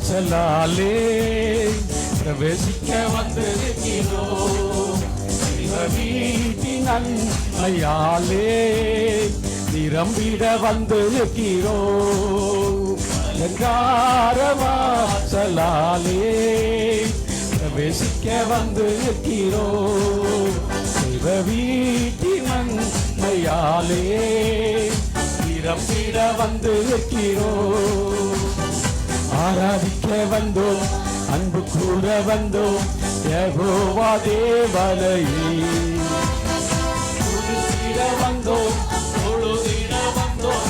வாசலாலே பிரவேசிக்க வந்திருக்கிறோ. வீட்டின் நன்மையாலே நிரம்பிட வந்திருக்கிறோ. அலங்கார வாசலாலே பிரவேசிக்க வந்திருக்கிறோ. சிவ வீட்டின் நன்மையாலே நிரம்பிட வந்திருக்கிறோ. ஆராதிக்க வந்தோம் அன்பு கூற வந்தோம் யகோவா தேவலையே வந்தோம் வந்தோம்.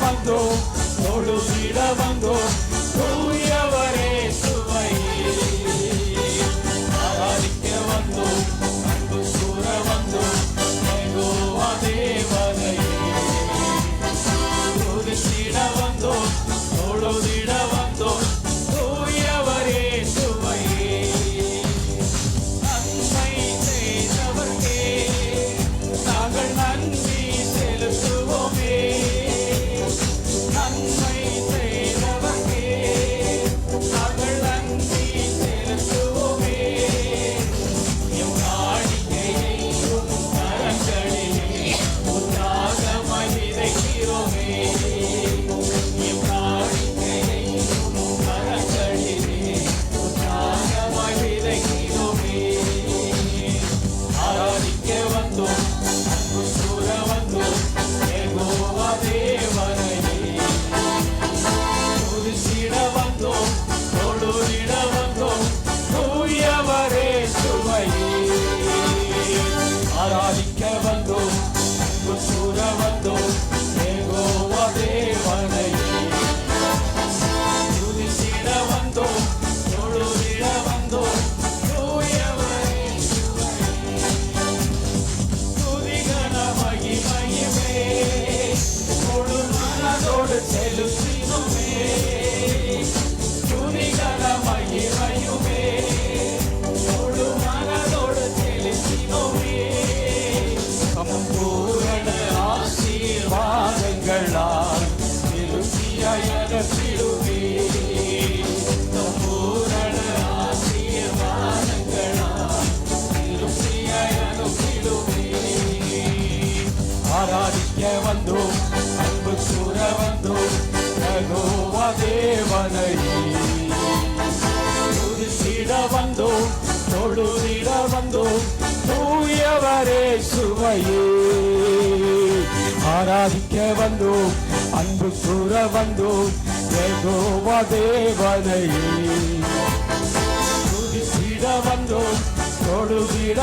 ಬಂದೋ ನೋಡು ಬಿಡ ಬಂದೋ Amen. சிலுவானை துதிசிட வந்தோம் தொழுதிட வந்தோம் தூயவரே சுவையே. ஆராதிக்க வந்தோம் அன்பு கூற வந்தோம் தேகோவா தேவனையே. துதிசிட வந்தோம் தொழுதிட